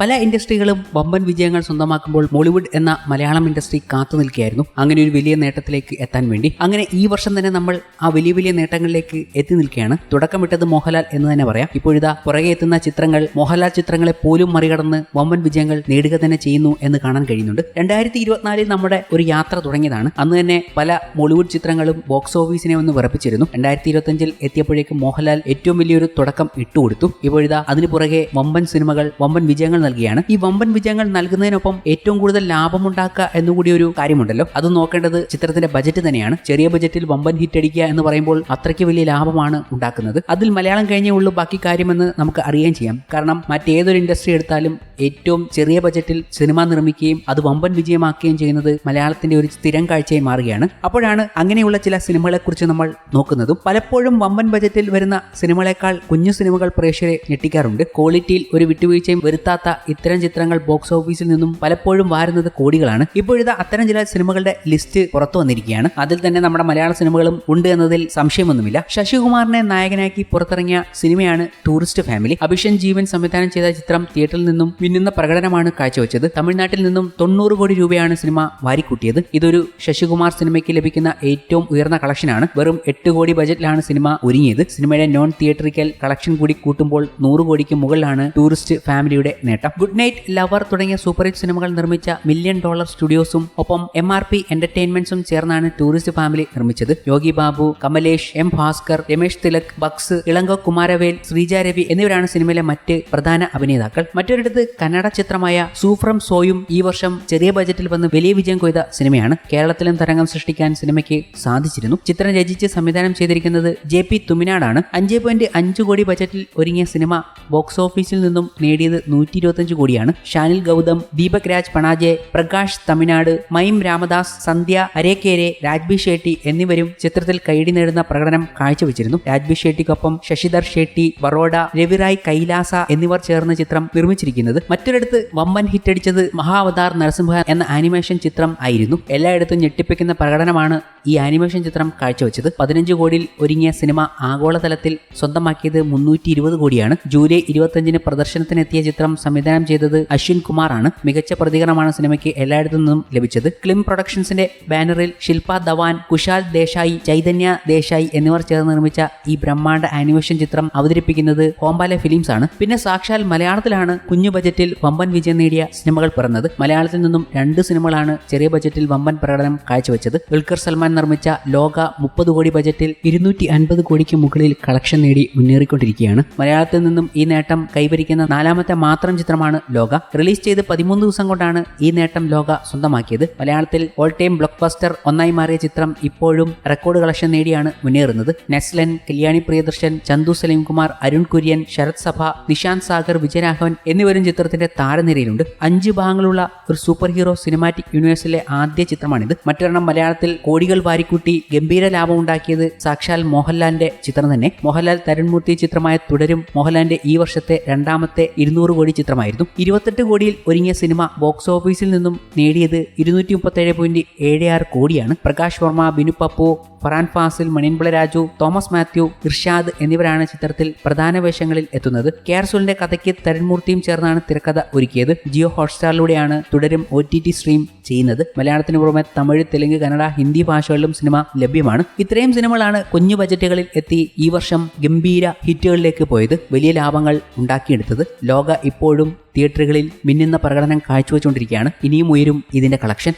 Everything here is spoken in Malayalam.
പല ഇൻഡസ്ട്രികളും വമ്പൻ വിജയങ്ങൾ സ്വന്തമാക്കുമ്പോൾ ബോളിവുഡ് എന്ന മലയാളം ഇൻഡസ്ട്രി കാത്തു നിൽക്കുകയായിരുന്നു. അങ്ങനെ ഒരു വലിയ നേട്ടത്തിലേക്ക് എത്താൻ വേണ്ടി. അങ്ങനെ ഈ വർഷം തന്നെ നമ്മൾ ആ വലിയ വലിയ നേട്ടങ്ങളിലേക്ക് എത്തി നിൽക്കുകയാണ്. തുടക്കമിട്ടത് മോഹൻലാൽ എന്ന് തന്നെ പറയാം. ഇപ്പോഴിതാ പുറകെ എത്തുന്ന ചിത്രങ്ങൾ മോഹൻലാൽ ചിത്രങ്ങളെ പോലും മറികടന്ന് വമ്പൻ വിജയങ്ങൾ നേടുക തന്നെ ചെയ്യുന്നു എന്ന് കാണാൻ കഴിയുന്നുണ്ട്. രണ്ടായിരത്തി ഇരുപത്തിനാലിൽ നമ്മുടെ ഒരു യാത്ര തുടങ്ങിയതാണ്. അന്ന് തന്നെ പല ബോളിവുഡ് ചിത്രങ്ങളും ബോക്സ് ഓഫീസിനെ ഒന്ന് വിറപ്പിച്ചിരുന്നു. രണ്ടായിരത്തി ഇരുപത്തിയഞ്ചിൽ എത്തിയപ്പോഴേക്കും മോഹൻലാൽ ഏറ്റവും വലിയൊരു തുടക്കം ഇട്ടുകൊടുത്തു. ഇപ്പോഴിതാ അതിനു പുറകെ വമ്പൻ സിനിമകൾ വമ്പൻ വിജയങ്ങൾ നൽകിയാണ്. ഈ വമ്പൻ വിജയങ്ങൾ നൽകുന്നതിനൊപ്പം ഏറ്റവും കൂടുതൽ ലാഭമുണ്ടാക്കുക എന്നുകൂടി ഒരു കാര്യമുണ്ടല്ലോ. അത് നോക്കേണ്ടത് ചിത്രത്തിന്റെ ബജറ്റ് തന്നെയാണ്. ചെറിയ ബജറ്റിൽ വമ്പൻ ഹിറ്റ് അടിക്കുക എന്ന് പറയുമ്പോൾ അത്രയ്ക്ക് വലിയ ലാഭമാണ് ഉണ്ടാക്കുന്നത്. അതിൽ മലയാളം കഴിഞ്ഞേ ഉള്ളൂ. ബാക്കി കാര്യമെന്ന് നമുക്ക് അറിയാൻ ചെയ്യാം. കാരണം മറ്റേതൊരു ഇൻഡസ്ട്രി എടുത്താലും ഏറ്റവും ചെറിയ ബജറ്റിൽ സിനിമ നിർമ്മിക്കുകയും അത് വമ്പൻ വിജയമാക്കുകയും ചെയ്യുന്നത് മലയാളത്തിന്റെ ഒരു സ്ഥിരം കാഴ്ചയായി മാറുകയാണ്. അപ്പോഴാണ് അങ്ങനെയുള്ള ചില സിനിമകളെ കുറിച്ച് നമ്മൾ നോക്കുന്നതും. പലപ്പോഴും വമ്പൻ ബജറ്റിൽ വരുന്ന സിനിമകളെക്കാൾ കുഞ്ഞു സിനിമകൾ പ്രേക്ഷകരെ ഞെട്ടിക്കാറുണ്ട്. ക്വാളിറ്റിയിൽ ഒരു വിട്ടുവീഴ്ചയും വരുത്താത്ത ഇത്തരം ചിത്രങ്ങൾ ബോക്സ് ഓഫീസിൽ നിന്നും പലപ്പോഴും വാരുന്നത് കോടികളാണ്. ഇപ്പോഴിതാ അത്തരം ചില സിനിമകളുടെ ലിസ്റ്റ് പുറത്തു വന്നിരിക്കുകയാണ്. അതിൽ തന്നെ നമ്മുടെ മലയാള സിനിമകളും ഉണ്ട് എന്നതിൽ സംശയമൊന്നുമില്ല. ശശികുമാറിനെ നായകനാക്കി പുറത്തിറങ്ങിയ സിനിമയാണ് ടൂറിസ്റ്റ് ഫാമിലി അഭിഷൻ ജീവൻ സംവിധാനം ചെയ്ത ചിത്രം തിയേറ്ററിൽ നിന്നും മിന്നുന്ന പ്രകടനമാണ് കാഴ്ചവെച്ചത്. തമിഴ്നാട്ടിൽ നിന്നും തൊണ്ണൂറ് കോടി രൂപയാണ് സിനിമ വാരിക്കൂട്ടിയത്. ഇതൊരു ശശികുമാർ സിനിമയ്ക്ക് ലഭിക്കുന്ന ഏറ്റവും ഉയർന്ന കളക്ഷനാണ് വെറും എട്ട് കോടി ബജറ്റിലാണ് സിനിമ ഒരുങ്ങിയത്. സിനിമയുടെ നോൺ തിയേറ്ററിക്കൽ കളക്ഷൻ കൂടി കൂട്ടുമ്പോൾ നൂറ് കോടിക്ക് മുകളിലാണ് ടൂറിസ്റ്റ് ഫാമിലിയുടെ നേട്ടം. ഗുഡ് നൈറ്റ് ലവർ തുടങ്ങിയ സൂപ്പർ ഹിറ്റ് സിനിമകൾ നിർമ്മിച്ച മില്യൺ ഡോളർ സ്റ്റുഡിയോസും ഒപ്പം എം ആർ പി എന്റർടൈൻമെന്റ്സും ചേർന്നാണ് ടൂറിസ്റ്റ് ഫാമിലി നിർമ്മിച്ചത്. യോഗി ബാബു കമലേഷ് എം ഭാസ്കർ രമേശ് തിലക് ബക്സ് ഇളങ്കോ കുമാരവേൽ ശ്രീജ രവി എന്നിവരാണ് സിനിമയിലെ മറ്റ് പ്രധാന അഭിനേതാക്കൾ. മറ്റൊരിടത്ത് കന്നഡ ചിത്രമായ സൂഫ്രം സോയും ഈ വർഷം ചെറിയ ബജറ്റിൽ വന്ന് വലിയ വിജയം കൊയ്ത സിനിമയാണ്. കേരളത്തിലും തരംഗം സൃഷ്ടിക്കാൻ സിനിമയ്ക്ക് സാധിച്ചിരുന്നു. ചിത്രം രചിച്ച് സംവിധാനം ചെയ്തിരിക്കുന്നത് ജെ പി തുമിനാടാണ്. അഞ്ച് പോയിന്റ് അഞ്ച് കോടി ബജറ്റിൽ ഒരുങ്ങിയ സിനിമ ബോക്സ് ഓഫീസിൽ നിന്നും നേടിയത് നൂറ്റി ഇരുപത്തഞ്ച് കോടിയാണ്. ഷാനിൽ ഗൗതം ദീപക് രാജ് പണാജെ പ്രകാശ് തമിഴ്നാട് മൈം രാമദാസ് സന്ധ്യ അരേക്കേരെ രാജ്ബി ഷെട്ടി എന്നിവരും ചിത്രത്തിൽ കൈടി നേടുന്ന പ്രകടനം കാഴ്ചവെച്ചിരുന്നു. രാജ്ബി ഷെട്ടിക്കൊപ്പം ശശിധർ ഷെട്ടി ബറോഡ രവിറായ് കൈലാസ എന്നിവർ ചേർന്ന ചിത്രം നിർമ്മിച്ചിരിക്കുന്നത്. മറ്റൊരിടത്ത് വമ്പൻ ഹിറ്റടിച്ചത് മഹാവതാർ നരസിംഹ എന്ന ആനിമേഷൻ ചിത്രം ആയിരുന്നു. എല്ലായിടത്തും ഞെട്ടിപ്പിക്കുന്ന പ്രകടനമാണ് ഈ ആനിമേഷൻ ചിത്രം കാഴ്ചവെച്ചത് പതിനഞ്ച് കോടിയിൽ ഒരുങ്ങിയ സിനിമ ആഗോളതലത്തിൽ സ്വന്തമാക്കിയത് മുന്നൂറ്റി ഇരുപത് കോടിയാണ്. ജൂലൈ ഇരുപത്തഞ്ചിന് പ്രദർശനത്തിനെത്തിയ ചിത്രം സംവിധാനം ചെയ്തത് അശ്വിൻ കുമാറാണ്. മികച്ച പ്രതികരണമാണ് സിനിമയ്ക്ക് എല്ലായിടത്തു നിന്നും ലഭിച്ചത്. ക്ലിം പ്രൊഡക്ഷൻസിന്റെ ബാനറിൽ ശില്പ ധവാൻ കുശാൽ ദേശായി ചൈതന്യ ദേശായി എന്നിവർ ചേർന്ന് നിർമ്മിച്ച ഈ ബ്രഹ്മാണ്ഡ ആനിമേഷൻ ചിത്രം അവതരിപ്പിക്കുന്നത് ഹോംബാലെ ഫിലിംസ് ആണ്. പിന്നെ സാക്ഷാൽ മലയാളത്തിലാണ് കുഞ്ഞു ബജറ്റിൽ വമ്പൻ വിജയം നേടിയ സിനിമകൾ പിറന്നത്. മലയാളത്തിൽ നിന്നും രണ്ട് സിനിമകളാണ് ചെറിയ ബജറ്റിൽ വമ്പൻ പ്രകടനം കാഴ്ചവെച്ചത്. ദുൽഖർ സൽമാൻ നിർമ്മിച്ച ലോക മുപ്പത് കോടി ബജറ്റിൽ ഇരുന്നൂറ്റി അൻപത് കോടിക്ക് മുകളിൽ കളക്ഷൻ നേടി മുന്നേറിക്കൊണ്ടിരിക്കുകയാണ്. മലയാളത്തിൽ നിന്നും ഈ നേട്ടം കൈവരിക്കുന്ന നാലാമത്തെ മാത്രം ചിത്രമാണ് ലോക. റിലീസ് ചെയ്ത് പതിമൂന്ന് ദിവസം കൊണ്ടാണ് ഈ നേട്ടം ലോക സ്വന്തമാക്കിയത്. മലയാളത്തിൽ ഓൾ ടൈം ബ്ലോക്ക് ബസ്റ്റർ ഒന്നായി മാറിയ ചിത്രം ഇപ്പോഴും റെക്കോർഡ് കളക്ഷൻ നേടിയാണ് മുന്നേറുന്നത്. നെസ്ലൻ കല്യാണി പ്രിയദർശൻ ചന്തു സലീംകുമാർ അരുൺ കുര്യൻ ശരത് സഭ നിശാന്ത് സാഗർ വിജയരാഘവൻ എന്നിവരും ചിത്രത്തിന്റെ താരനിരയിലുണ്ട്. അഞ്ച് ഭാഗങ്ങളുള്ള ഒരു സൂപ്പർ ഹീറോ സിനിമാറ്റിക് യൂണിവേഴ്സിലെ ആദ്യ ചിത്രമാണിത്. മറ്റൊരെണ്ണം മലയാളത്തിൽ കോടികൾ വാരിക്കൂട്ടി ഗംഭീര ലാഭം ഉണ്ടാക്കിയത് സാക്ഷാൽ മോഹൻലാലിന്റെ ചിത്രം തന്നെ. മോഹൻലാൽ തരുൺമൂർത്തി ചിത്രമായ തുടരും മോഹൻലാലിന്റെ ഈ വർഷത്തെ രണ്ടാമത്തെ ഇരുന്നൂറ് കോടി ചിത്രമായിരുന്നു. ഇരുപത്തെട്ട് കോടിയിൽ ഒരുങ്ങിയ സിനിമ ബോക്സ് ഓഫീസിൽ നിന്നും നേടിയത് ഇരുന്നൂറ്റി മുപ്പത്തേഴ് പോയിന്റ് ഏഴ് ആറ് കോടിയാണ്. പ്രകാശ് വർമ്മ ബിനു പപ്പു ഫറാൻ ഫാസിൽ മണിൻപിള രാജു തോമസ് മാത്യു ഇർഷാദ് എന്നിവരാണ് ചിത്രത്തിൽ പ്രധാന വേഷങ്ങളിൽ എത്തുന്നത്. കെ ആർ സുലിന്റെ കഥയ്ക്ക് തരുൺമൂർത്തിയും ചേർന്നാണ് തിരക്കഥ ഒരുക്കിയത്. ജിയോ ഹോട്ട്സ്റ്റാറിലൂടെയാണ് തുടരും ഒ സ്ട്രീം ചെയ്യുന്നത്. മലയാളത്തിന് പുറമെ തമിഴ് തെലുങ്ക് കന്നഡ ഹിന്ദി ഭാഷകളിലും സിനിമ ലഭ്യമാണ്. ഇത്രയും സിനിമകളാണ് കുഞ്ഞു ബജറ്റുകളിൽ എത്തി ഈ വർഷം ഗംഭീര ഹിറ്റുകളിലേക്ക് പോയത്. വലിയ ലാഭങ്ങൾ ഉണ്ടാക്കിയെടുത്തത്. ലോക ഇപ്പോഴും തിയേറ്ററുകളിൽ മിന്നുന്ന പ്രകടനം കാഴ്ചവെച്ചുകൊണ്ടിരിക്കുകയാണ്. ഇനിയും ഉയരും ഇതിന്റെ കളക്ഷൻ.